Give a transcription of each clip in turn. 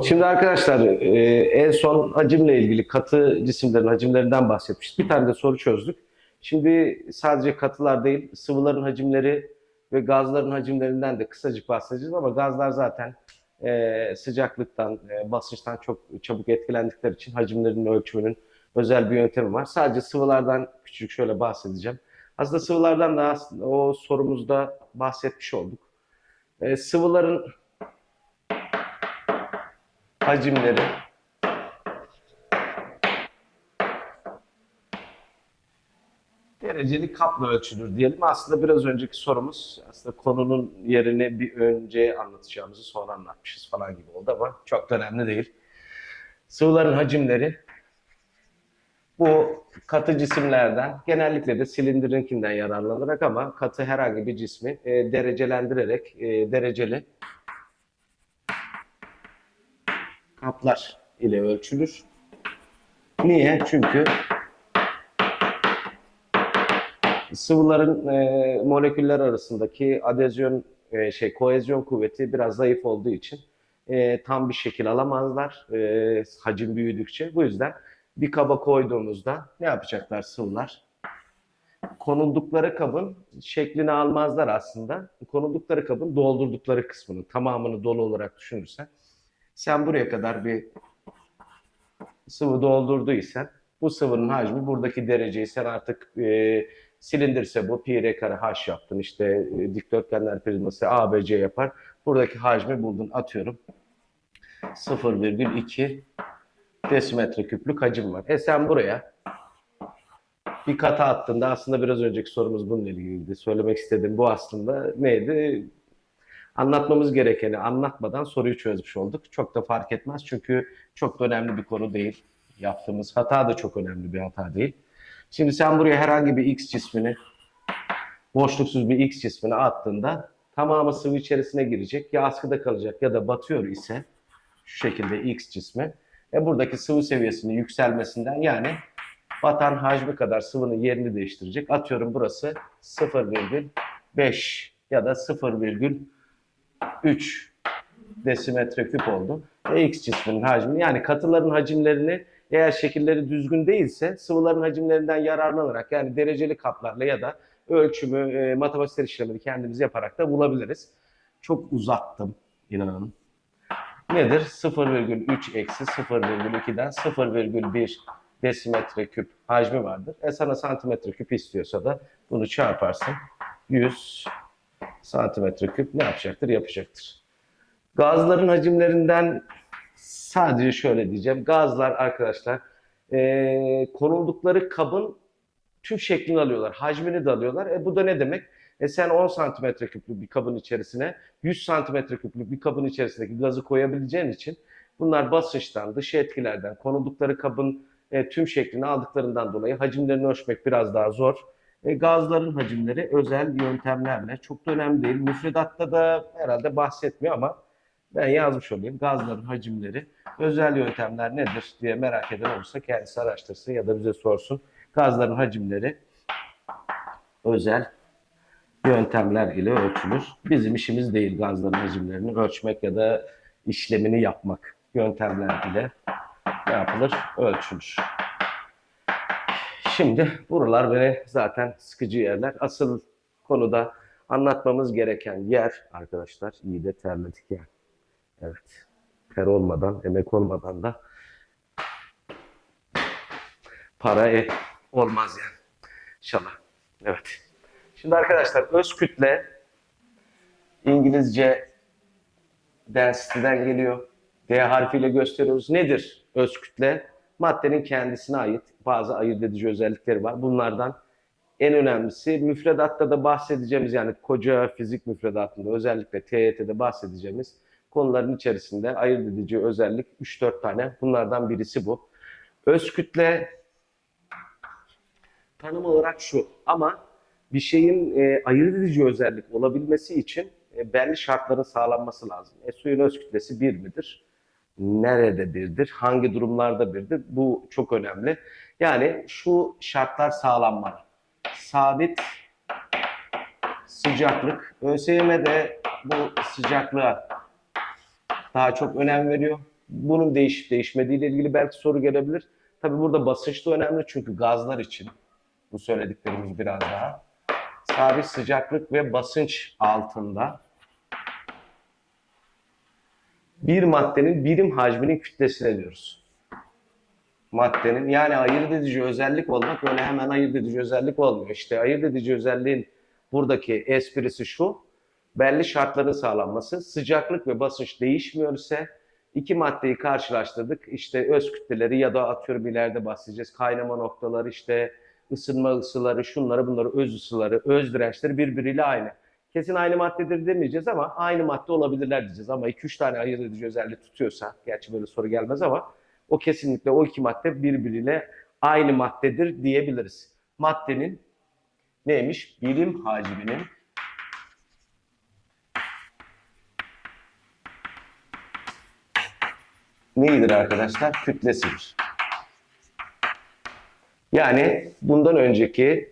Şimdi arkadaşlar e, en son hacimle ilgili katı cisimlerin hacimlerinden bahsetmiştik. Bir tane de soru çözdük. Şimdi sadece katılar değil sıvıların hacimleri ve gazların hacimlerinden de kısacık bahsedeceğiz ama gazlar zaten e, sıcaklıktan, e, basınçtan çok çabuk etkilendikleri için hacimlerinin ölçümünün özel bir yöntemi var. Sadece sıvılardan küçük şöyle bahsedeceğim. Aslında sıvılardan da aslında o sorumuzda bahsetmiş olduk. E, sıvıların hacimleri dereceli kapla ölçülür diyelim. Aslında biraz önceki sorumuz aslında konunun yerini bir önce anlatacağımızı sonra anlatmışız falan gibi oldu ama çok da önemli değil. Sıvıların hacimleri bu katı cisimlerden genellikle de silindirinkinden yararlanarak ama katı herhangi bir cismi e, derecelendirerek e, dereceli kaplar ile ölçülür. Niye? Çünkü sıvıların e, moleküller arasındaki adezyon e, şey kohezyon kuvveti biraz zayıf olduğu için e, tam bir şekil alamazlar e, hacim büyüdükçe. Bu yüzden bir kaba koyduğumuzda ne yapacaklar sıvılar? Konuldukları kabın şeklini almazlar aslında. Konuldukları kabın doldurdukları kısmını, tamamını dolu olarak düşünürsen sen buraya kadar bir sıvı doldurduysan bu sıvının hacmi buradaki dereceyi sen artık e, silindirse bu pi r kare h yaptın işte e, dikdörtgenler prizması a b c yapar. Buradaki hacmi buldun atıyorum 0,2 desimetre küplük hacim var. E sen buraya bir kata attığında aslında biraz önceki sorumuz bununla ilgiliydi. Söylemek istediğim bu aslında neydi? Anlatmamız gerekeni anlatmadan soruyu çözmüş olduk. Çok da fark etmez çünkü çok da önemli bir konu değil. Yaptığımız hata da çok önemli bir hata değil. Şimdi sen buraya herhangi bir x cismini, boşluksuz bir x cismini attığında tamamı sıvı içerisine girecek. Ya askıda kalacak ya da batıyor ise şu şekilde x cismi. E buradaki sıvı seviyesinin yükselmesinden yani batan hacmi kadar sıvının yerini değiştirecek. Atıyorum burası 0,5 ya da 0,3 desimetre küp oldu. E x cisminin hacmi yani katıların hacimlerini eğer şekilleri düzgün değilse sıvıların hacimlerinden yararlanarak yani dereceli kaplarla ya da ölçümü, e, matematiksel işlemleri kendimiz yaparak da bulabiliriz. Çok uzattım inanın. Nedir? 0,3 eksi 0,2'den 0,1 desimetre küp hacmi vardır. E sana santimetre küp istiyorsa da bunu çarparsın. 100 santimetre küp ne yapacaktır? Yapacaktır. Gazların hacimlerinden sadece şöyle diyeceğim. Gazlar arkadaşlar e, konuldukları kabın tüm şeklini alıyorlar. Hacmini de alıyorlar. E bu da ne demek? E sen 10 santimetre küplük bir kabın içerisine 100 santimetre küplük bir kabın içerisindeki gazı koyabileceğin için bunlar basınçtan, dış etkilerden, konuldukları kabın e, tüm şeklini aldıklarından dolayı hacimlerini ölçmek biraz daha zor. E, gazların hacimleri özel yöntemlerle çok da önemli değil. Müfredatta da herhalde bahsetmiyor ama ben yazmış olayım. Gazların hacimleri özel yöntemler nedir diye merak eden olursa kendisi araştırsın ya da bize sorsun. Gazların hacimleri özel yöntemler ile ölçülür. Bizim işimiz değil gazların hacimlerini ölçmek ya da işlemini yapmak. Yöntemler ile ne yapılır? Ölçülür. Şimdi buralar beni zaten sıkıcı yerler. Asıl konuda anlatmamız gereken yer arkadaşlar iyi de terledik yani. Evet. Ter olmadan, emek olmadan da para e, olmaz yani. İnşallah. Evet. Şimdi arkadaşlar öz kütle İngilizce density'den geliyor. D harfiyle gösteriyoruz. Nedir öz kütle? Maddenin kendisine ait bazı ayırt edici özellikleri var. Bunlardan en önemlisi müfredatta da bahsedeceğimiz yani koca fizik müfredatında özellikle TYT'de bahsedeceğimiz konuların içerisinde ayırt edici özellik 3-4 tane. Bunlardan birisi bu. Öz kütle tanım olarak şu ama bir şeyin e, ayırt edici özellik olabilmesi için e, belli şartların sağlanması lazım. E, suyun öz kütlesi bir midir? Nerede birdir? Hangi durumlarda birdir? Bu çok önemli. Yani şu şartlar sağlanmalı. Sabit sıcaklık. ÖSYM de bu sıcaklığa daha çok önem veriyor. bunun değişip değişmediği ile ilgili belki soru gelebilir. Tabii burada basınç da önemli çünkü gazlar için bu söylediklerimiz biraz daha sabit sıcaklık ve basınç altında bir maddenin birim hacminin kütlesine diyoruz. Maddenin yani ayırt edici özellik olmak öyle hemen ayırt edici özellik olmuyor. İşte ayırt edici özelliğin buradaki esprisi şu. Belli şartların sağlanması. Sıcaklık ve basınç değişmiyor ise iki maddeyi karşılaştırdık. İşte öz kütleleri ya da atıyorum ileride bahsedeceğiz. Kaynama noktaları işte ısınma ısıları, şunları bunları öz ısıları, öz dirençleri birbiriyle aynı. Kesin aynı maddedir demeyeceğiz ama aynı madde olabilirler diyeceğiz. Ama 2-3 tane ayırt edici özelliği tutuyorsa, gerçi böyle soru gelmez ama o kesinlikle o iki madde birbiriyle aynı maddedir diyebiliriz. Maddenin neymiş? Birim hacminin neyidir arkadaşlar? Kütlesidir. Yani bundan önceki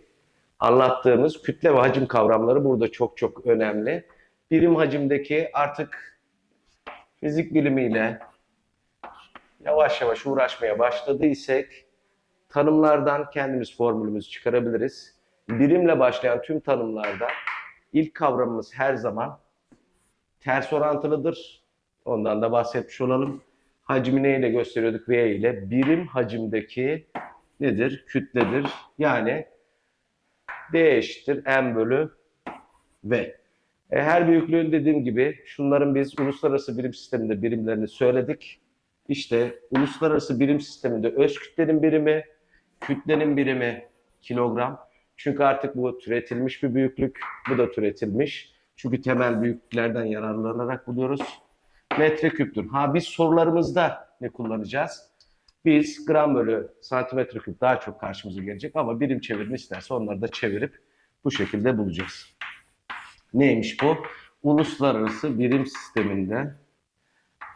anlattığımız kütle ve hacim kavramları burada çok çok önemli. Birim hacimdeki artık fizik bilimiyle yavaş yavaş uğraşmaya başladıysak tanımlardan kendimiz formülümüzü çıkarabiliriz. Birimle başlayan tüm tanımlarda ilk kavramımız her zaman ters orantılıdır. Ondan da bahsetmiş olalım. Hacmi neyle gösteriyorduk? V ile. Birim hacimdeki nedir? Kütledir. Yani D eşittir M bölü V. E, her büyüklüğün dediğim gibi şunların biz uluslararası birim sisteminde birimlerini söyledik. İşte uluslararası birim sisteminde öz kütlenin birimi, kütlenin birimi kilogram. Çünkü artık bu türetilmiş bir büyüklük, bu da türetilmiş. Çünkü temel büyüklüklerden yararlanarak buluyoruz. Metre küptür. Ha biz sorularımızda ne kullanacağız? Biz gram bölü santimetre küp daha çok karşımıza gelecek ama birim çevirme isterse onları da çevirip bu şekilde bulacağız. Neymiş bu? Uluslararası birim sisteminde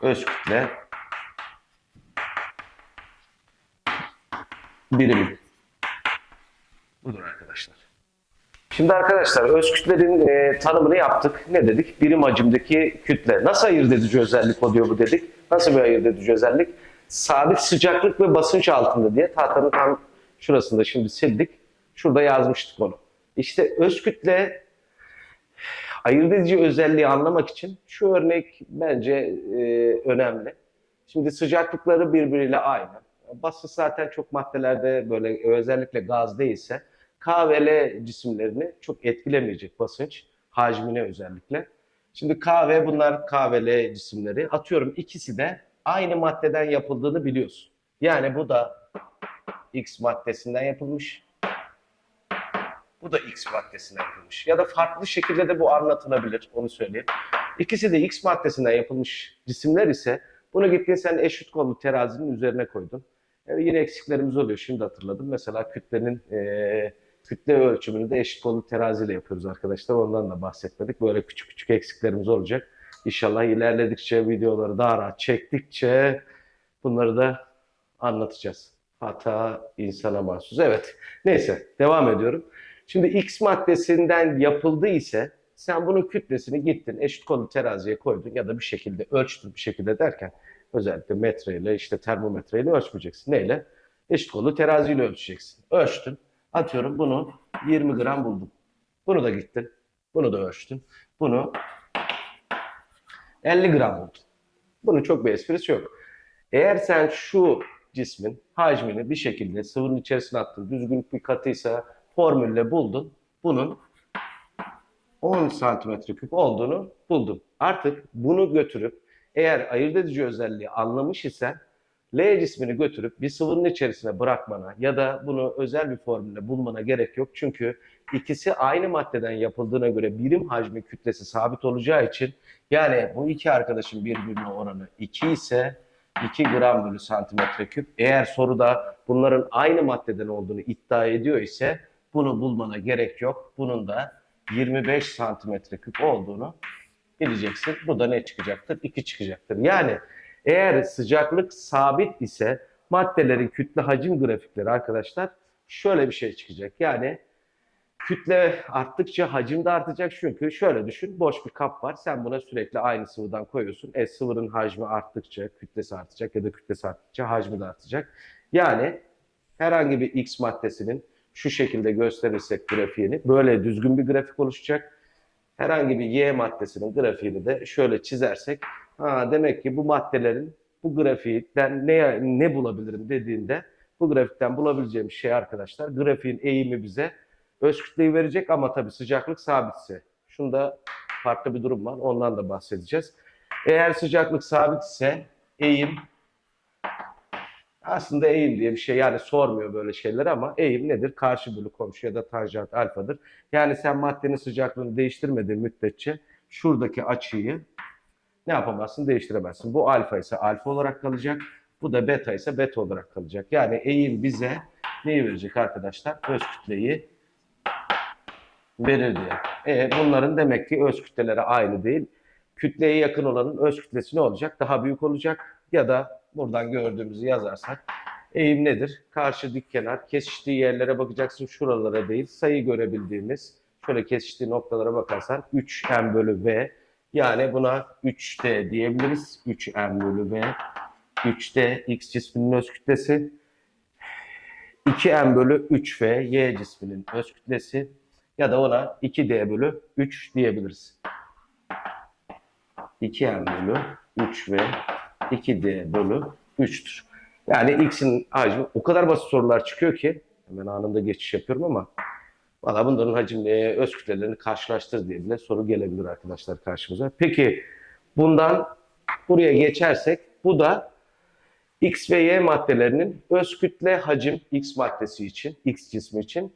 öz kütle birimi. Budur arkadaşlar. Şimdi arkadaşlar öz kütlenin e, tanımını yaptık. Ne dedik? Birim hacimdeki kütle. Nasıl ayırt edici özellik oluyor bu dedik? Nasıl bir ayırt edici özellik? Sabit sıcaklık ve basınç altında diye tahtanın tam şurasında şimdi sildik. Şurada yazmıştık onu. İşte öz kütle ayırt edici özelliği anlamak için şu örnek bence e, önemli. Şimdi sıcaklıkları birbiriyle aynı. Basınç zaten çok maddelerde böyle özellikle gaz değilse K ve L cisimlerini çok etkilemeyecek basınç hacmine özellikle. Şimdi K ve bunlar K ve L cisimleri. Atıyorum ikisi de aynı maddeden yapıldığını biliyorsun. Yani bu da X maddesinden yapılmış. Bu da X maddesinden yapılmış. Ya da farklı şekilde de bu anlatılabilir. Onu söyleyeyim. İkisi de X maddesinden yapılmış cisimler ise bunu gittin sen eşit kollu terazinin üzerine koydun. Yani yine eksiklerimiz oluyor. Şimdi hatırladım. Mesela kütlenin eee kütle ölçümünü de eşit kollu teraziyle yapıyoruz arkadaşlar. Ondan da bahsetmedik. Böyle küçük küçük eksiklerimiz olacak. İnşallah ilerledikçe videoları daha rahat çektikçe bunları da anlatacağız. Hata insana mahsus. Evet. Neyse devam ediyorum. Şimdi X maddesinden yapıldı ise sen bunun kütlesini gittin eşit kollu teraziye koydun ya da bir şekilde ölçtün bir şekilde derken özellikle metreyle işte termometreyle ölçmeyeceksin. Neyle? Eşit kollu teraziyle ölçeceksin. Ölçtün. Atıyorum bunu 20 gram buldum. Bunu da gittin. Bunu da ölçtün. Bunu 50 gram buldun. Bunun çok bir esprisi yok. Eğer sen şu cismin hacmini bir şekilde sıvının içerisine attın, düzgün bir katıysa formülle buldun. Bunun 10 santimetre küp olduğunu buldun. Artık bunu götürüp eğer ayırt edici özelliği anlamış isen L cismini götürüp bir sıvının içerisine bırakmana ya da bunu özel bir formülle bulmana gerek yok. Çünkü ikisi aynı maddeden yapıldığına göre birim hacmi kütlesi sabit olacağı için yani bu iki arkadaşın birbirine oranı 2 ise 2 gram bölü santimetre küp. Eğer soruda bunların aynı maddeden olduğunu iddia ediyor ise bunu bulmana gerek yok. Bunun da 25 santimetre küp olduğunu bileceksin. Bu da ne çıkacaktır? 2 çıkacaktır. Yani eğer sıcaklık sabit ise maddelerin kütle hacim grafikleri arkadaşlar şöyle bir şey çıkacak. Yani Kütle arttıkça hacim de artacak çünkü şöyle düşün boş bir kap var sen buna sürekli aynı sıvıdan koyuyorsun. E sıvının hacmi arttıkça kütlesi artacak ya da kütlesi arttıkça hacmi de artacak. Yani herhangi bir X maddesinin şu şekilde gösterirsek grafiğini böyle düzgün bir grafik oluşacak. Herhangi bir Y maddesinin grafiğini de şöyle çizersek ha, demek ki bu maddelerin bu grafikten ne, ne bulabilirim dediğinde bu grafikten bulabileceğim şey arkadaşlar grafiğin eğimi bize öz kütleyi verecek ama tabii sıcaklık sabitse. Şunda farklı bir durum var. Ondan da bahsedeceğiz. Eğer sıcaklık sabitse eğim aslında eğim diye bir şey yani sormuyor böyle şeyler ama eğim nedir? Karşı bölü komşu ya da tanjant alfadır. Yani sen maddenin sıcaklığını değiştirmediğin müddetçe şuradaki açıyı ne yapamazsın? Değiştiremezsin. Bu alfa ise alfa olarak kalacak. Bu da beta ise beta olarak kalacak. Yani eğim bize neyi verecek arkadaşlar? Öz kütleyi verir diye. E, bunların demek ki öz kütleleri aynı değil. Kütleye yakın olanın öz kütlesi ne olacak? Daha büyük olacak. Ya da buradan gördüğümüzü yazarsak eğim nedir? Karşı dik kenar kesiştiği yerlere bakacaksın şuralara değil. Sayı görebildiğimiz şöyle kesiştiği noktalara bakarsan 3m bölü v yani buna 3d diyebiliriz. 3m bölü v 3d x cisminin öz kütlesi 2m bölü 3v y cisminin öz kütlesi ya da ona 2d bölü 3 diyebiliriz. 2m bölü 3v 2d bölü 3'tür. Yani x'in hacmi o kadar basit sorular çıkıyor ki hemen anında geçiş yapıyorum ama valla bunların hacimleri, öz kütlelerini karşılaştır diye bile soru gelebilir arkadaşlar karşımıza. Peki bundan buraya geçersek bu da X ve Y maddelerinin öz kütle hacim X maddesi için, X cismi için.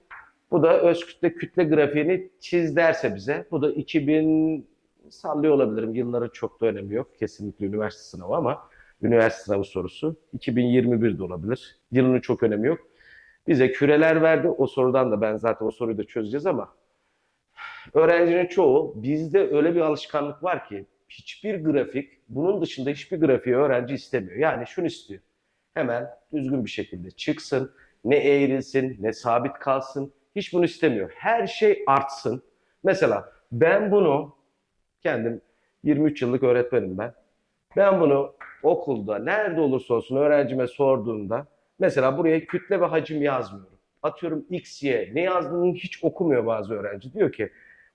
Bu da öz kütle kütle grafiğini çiz derse bize. Bu da 2000 sallıyor olabilirim. Yılların çok da önemi yok. Kesinlikle üniversite sınavı ama üniversite sınavı sorusu. 2021 de olabilir. Yılının çok önemi yok. Bize küreler verdi. O sorudan da ben zaten o soruyu da çözeceğiz ama öğrencinin çoğu bizde öyle bir alışkanlık var ki hiçbir grafik bunun dışında hiçbir grafiği öğrenci istemiyor. Yani şunu istiyor. Hemen düzgün bir şekilde çıksın. Ne eğrilsin, ne sabit kalsın. Hiç bunu istemiyor. Her şey artsın. Mesela ben bunu kendim 23 yıllık öğretmenim ben. Ben bunu okulda nerede olursa olsun öğrencime sorduğumda mesela buraya kütle ve hacim yazmıyorum. Atıyorum x, y ne yazdığını hiç okumuyor bazı öğrenci. Diyor ki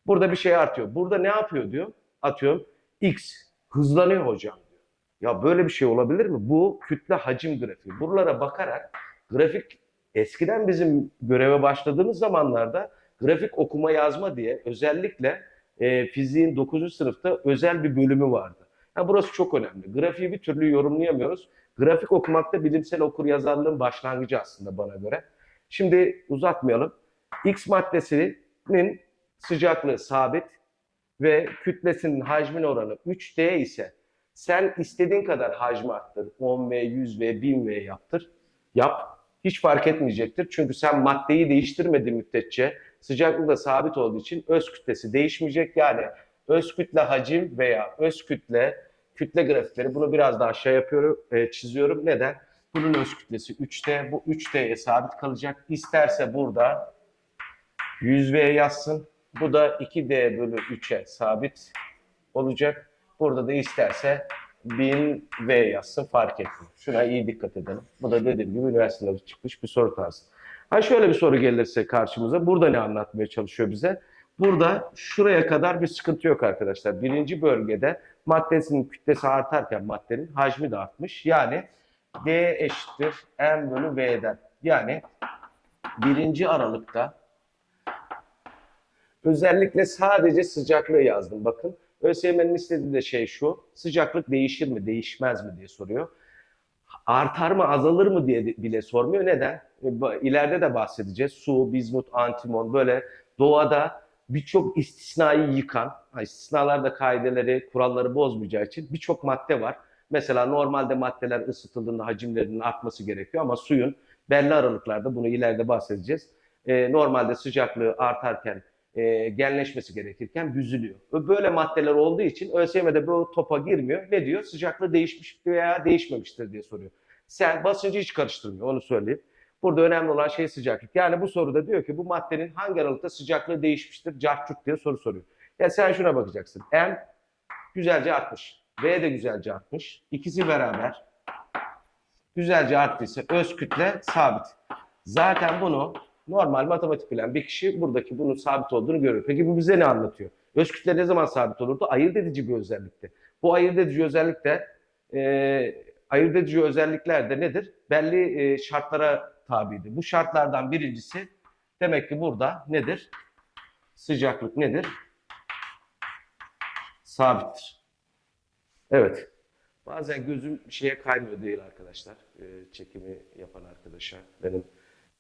burada bir şey artıyor. Burada ne yapıyor diyor. Atıyorum x hızlanıyor hocam diyor. Ya böyle bir şey olabilir mi? Bu kütle hacim grafiği. Buralara bakarak grafik eskiden bizim göreve başladığımız zamanlarda grafik okuma yazma diye özellikle e, fiziğin 9. sınıfta özel bir bölümü vardı. Ha, burası çok önemli. Grafiği bir türlü yorumlayamıyoruz. Grafik okumakta bilimsel okur yazarlığın başlangıcı aslında bana göre. Şimdi uzatmayalım. X maddesinin sıcaklığı sabit ve kütlesinin hacmin oranı 3D ise sen istediğin kadar hacmi arttır. 10V, 100V, 1000V yaptır. Yap. Hiç fark etmeyecektir. Çünkü sen maddeyi değiştirmediğin müddetçe sıcaklığı da sabit olduğu için öz kütlesi değişmeyecek. Yani öz kütle hacim veya öz kütle kütle grafikleri bunu biraz daha aşağı yapıyorum, e, çiziyorum. Neden? Bunun öz kütlesi 3D. Bu 3D'ye sabit kalacak. İsterse burada 100V yazsın. Bu da 2D bölü 3'e sabit olacak. Burada da isterse 1000V yazsın fark etmiyor. Şuna iyi dikkat edelim. Bu da dediğim gibi üniversitede çıkmış bir soru tarzı. Ha şöyle bir soru gelirse karşımıza. Burada ne anlatmaya çalışıyor bize? Burada şuraya kadar bir sıkıntı yok arkadaşlar. Birinci bölgede maddesinin kütlesi artarken maddenin hacmi de artmış. Yani D eşittir M bölü V'den. Yani birinci aralıkta özellikle sadece sıcaklığı yazdım. Bakın ÖSYM'nin istediği de şey şu. Sıcaklık değişir mi, değişmez mi diye soruyor. Artar mı, azalır mı diye bile sormuyor. Neden? İleride de bahsedeceğiz. Su, bizmut, antimon böyle doğada birçok istisnayı yıkan, istisnalarda kaideleri, kuralları bozmayacağı için birçok madde var. Mesela normalde maddeler ısıtıldığında hacimlerinin artması gerekiyor ama suyun belli aralıklarda bunu ileride bahsedeceğiz. E, normalde sıcaklığı artarken e, genleşmesi gerekirken büzülüyor. Böyle maddeler olduğu için ÖSYM'de bu topa girmiyor. Ne diyor? Sıcaklığı değişmiş veya değişmemiştir diye soruyor. Sen basıncı hiç karıştırmıyor onu söyleyeyim. Burada önemli olan şey sıcaklık. Yani bu soruda diyor ki bu maddenin hangi aralıkta sıcaklığı değişmiştir? Cartçuk diye soru soruyor. Ya sen şuna bakacaksın. M güzelce artmış. V de güzelce artmış. İkisi beraber güzelce arttıysa öz kütle sabit. Zaten bunu normal matematik bilen bir kişi buradaki bunun sabit olduğunu görür. Peki bu bize ne anlatıyor? Öz kütle ne zaman sabit olurdu? Ayırt edici bir özellikti. Bu ayırt edici özellik de e, ayırt edici özellikler de nedir? Belli e, şartlara tabiydi. Bu şartlardan birincisi demek ki burada nedir? Sıcaklık nedir? Sabittir. Evet. Bazen gözüm şeye kaymıyor değil arkadaşlar. E, çekimi yapan arkadaşa. Benim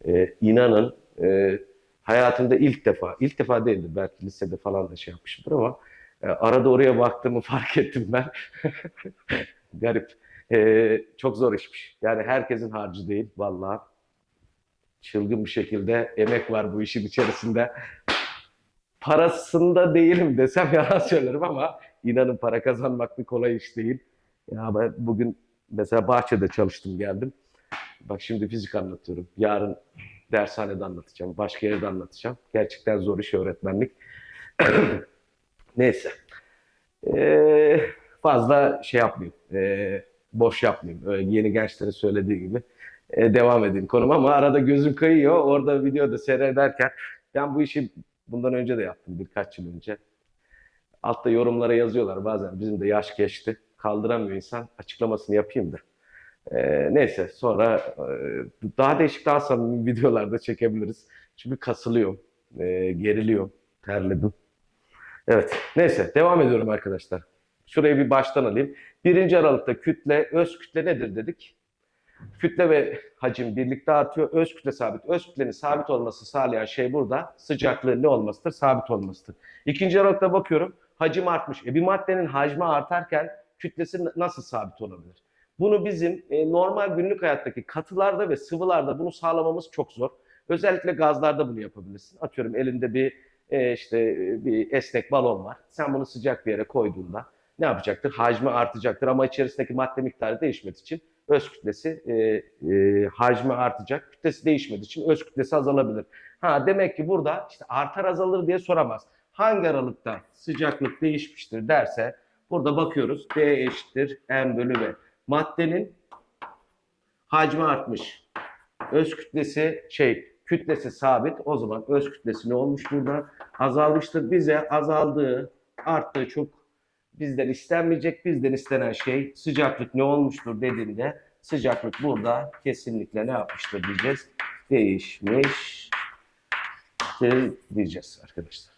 e, inanın e, hayatımda ilk defa, ilk defa değildir belki lisede falan da şey yapmışımdır ama e, arada oraya baktığımı fark ettim ben. Garip. E, çok zor işmiş. Yani herkesin harcı değil vallahi. Çılgın bir şekilde emek var bu işin içerisinde. Parasında değilim desem yalan söylerim ama inanın para kazanmak bir kolay iş değil. Ya ben bugün mesela bahçede çalıştım geldim. Bak şimdi fizik anlatıyorum. Yarın dershanede anlatacağım. Başka yerde anlatacağım. Gerçekten zor iş öğretmenlik. Neyse. Ee, fazla şey yapmayayım. Ee, boş yapmayayım. Öyle yeni gençlere söylediği gibi. Ee, devam edeyim konum ama arada gözüm kayıyor. Orada videoda seyrederken ben bu işi bundan önce de yaptım birkaç yıl önce. Altta yorumlara yazıyorlar bazen bizim de yaş geçti. Kaldıramıyor insan. Açıklamasını yapayım da. Ee, neyse sonra e, daha değişik daha samimi videolarda çekebiliriz. Çünkü kasılıyorum, e, geriliyorum, terledim. Evet neyse devam ediyorum arkadaşlar. Şurayı bir baştan alayım. Birinci aralıkta kütle, öz kütle nedir dedik? Kütle ve hacim birlikte artıyor. Öz kütle sabit. Öz kütlenin sabit olması sağlayan şey burada sıcaklığı ne olmasıdır? Sabit olmasıdır. İkinci aralıkta bakıyorum hacim artmış. E bir maddenin hacmi artarken kütlesi nasıl sabit olabilir? Bunu bizim e, normal günlük hayattaki katılarda ve sıvılarda bunu sağlamamız çok zor. Özellikle gazlarda bunu yapabilirsin. Atıyorum elinde bir e, işte e, bir esnek balon var. Sen bunu sıcak bir yere koyduğunda ne yapacaktır? Hacmi artacaktır ama içerisindeki madde miktarı değişmediği için öz kütlesi e, e, hacmi artacak. Kütlesi değişmediği için öz kütlesi azalabilir. Ha demek ki burada işte artar azalır diye soramaz. Hangi aralıkta sıcaklık değişmiştir derse burada bakıyoruz. D eşittir M bölü V. Maddenin hacmi artmış. Öz kütlesi şey kütlesi sabit. O zaman öz kütlesi ne olmuş burada? Azalmıştır. Bize azaldığı, arttığı çok bizden istenmeyecek. Bizden istenen şey sıcaklık ne olmuştur dediğinde sıcaklık burada kesinlikle ne yapmıştır diyeceğiz. Değişmiştir diyeceğiz arkadaşlar.